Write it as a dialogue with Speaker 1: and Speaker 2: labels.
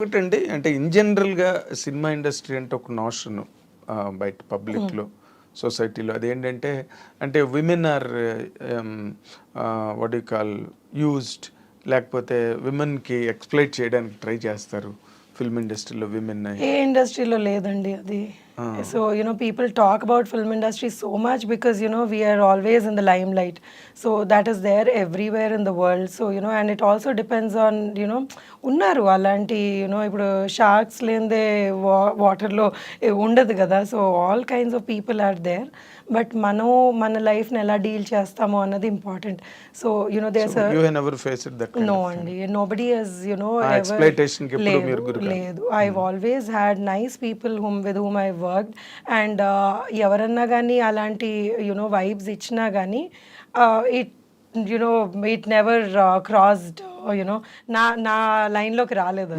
Speaker 1: ఒకటండి అంటే ఇన్ జనరల్గా సినిమా ఇండస్ట్రీ అంటే ఒక నోషన్ బయట పబ్లిక్లో సొసైటీలో అదేంటంటే అంటే women are what you call used లేకపోతే విమెన్కి ఎక్స్ప్లైట్ చేయడానికి ట్రై చేస్తారు. ఫిల్మ్ ఇండస్ట్రీలో విమెన్
Speaker 2: ఏ? ఇండస్ట్రీలో లేదండి అది. So you know people talk about film industry so much because you know we're always in the limelight so that is there everywhere in the world so you know and it also depends on you know ఉన్నారు అలాంటి you know ఇప్పుడు sharks లేనిదే వా వాటర్లో ఉండదు కదా. So all kinds of people are there but మనం మన లైఫ్ని ఎలా డీల్ చేస్తామో అన్నది important so you know there no అండి. నో
Speaker 1: exploitation కి
Speaker 2: లేదు. I always had nice people whom with whom I work and ఎవరన్నా కానీ అలాంటి యునో వైబ్స్ ఇచ్చినా కానీ it you know it never crossed you know నా నా లైన్లోకి రాలేదు